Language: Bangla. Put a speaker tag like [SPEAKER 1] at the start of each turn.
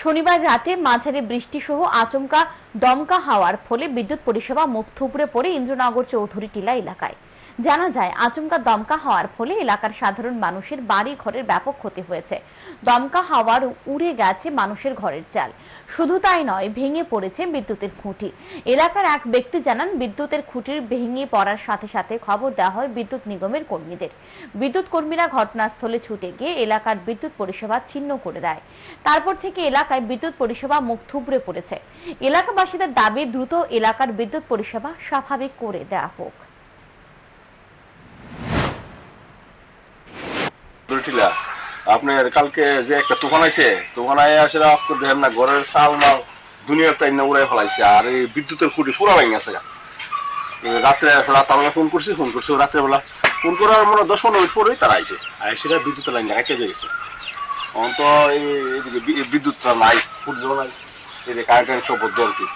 [SPEAKER 1] শনিবার রাতে মাঝারি বৃষ্টি সহ আচমকা দমকা হাওয়ার ফলে বিদ্যুৎ পরিষেবা মুখ থুবড়ে পড়ে ইন্দ্রনগর চৌধুরী টিলা এলাকায়। জানা যায়, আচমকা দমকা হওয়ার ফলে এলাকার সাধারণ মানুষের বাড়ি ঘরের ব্যাপক ক্ষতি হয়েছে। দমকা হাওয়ার উড়ে গেছে মানুষের ঘরের চাল। শুধু তাই নয়, ভেঙে পড়েছে বিদ্যুতের খুঁটি। এলাকার এক ব্যক্তি জানান, বিদ্যুতের খুঁটির ভেঙে পড়ার সাথে সাথে খবর দেওয়া হয় বিদ্যুৎ নিগমের কর্মীদের। বিদ্যুৎ কর্মীরা ঘটনাস্থলে ছুটে গিয়ে এলাকার বিদ্যুৎ পরিষেবা ছিন্ন করে দেয়। তারপর থেকে এলাকায় বিদ্যুৎ পরিষেবা মুখ থুবড়ে পড়েছে। এলাকাবাসীদের দাবি, দ্রুত এলাকার বিদ্যুৎ পরিষেবা স্বাভাবিক করে দেওয়া হোক।
[SPEAKER 2] দুটিলা আপনার কালকে যে একটা তুফান আছে তুফান আয় আসে অফ করে দেখেন না, ঘরের চাল মাল দুনিয়ার তাই উড়াই ফেলাইছে, আর এই বিদ্যুতের খুঁটি পুরো ভেঙে। এ রাত্রে রাত আমরা ফোন করছি ফোন করছি, ও রাত্রে বেলা ফোন করার মনে দশ পনেরো মিনিট পরেই তারা আইছে, আর বিদ্যুতের লাইন দেখা কেটে গেছে। এখন তো এই বিদ্যুৎটা নাই, খুঁটি নাই, এই যে কারেন্ট সব বদ্ধ আর কি।